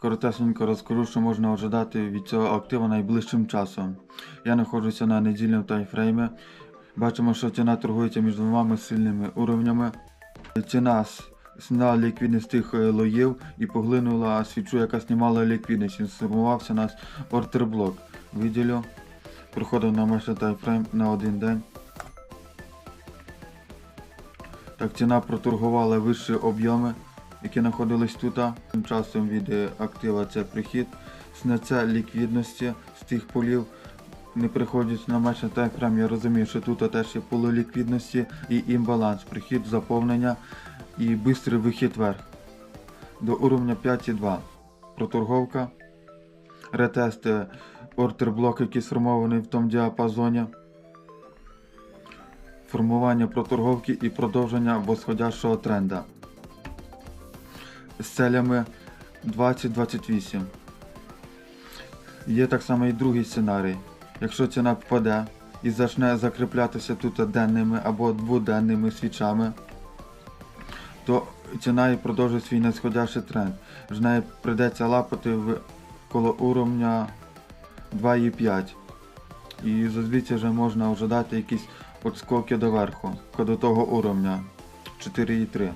Коротесенько розкажу, що можна ожидати від цього актива найближчим часом. Я знаходжуся на недільному таймфреймі. Бачимо, що ціна торгується між двома сильними уровнями. Ціна зняла ліквідність тих е, лоїв і поглинула свічу, яка знімала ліквідність. І сформувався у нас ордерблок. Виділю. Приходив на менший таймфрейм на один день. Так, ціна проторгувала вищі об'єми, які знаходились тут. Тим часом від е, актива це прихід. Сняття ліквідності з тих полів. Не приходять на менше таймфрейм, я розумію, що тут теж є поле ліквідності і імбаланс, прихід, заповнення і швидкий вихід вверх. До уровня 5,2. Проторговка. Ретест е, ордерблок, який сформований в тому діапазоні. Формування проторговки і продовження восходящого тренда. З целями 20-28. Є так само і другий сценарій. Якщо ціна впаде і почне закріплятися тут денними або дводенними свічами, то ціна і продовжує свій нисходящий тренд. Ж неї прийдеться лапати в коло уровня 2,5. І зазвідси вже можна ожидати якісь отскоки доверху, до того уровня 4,3.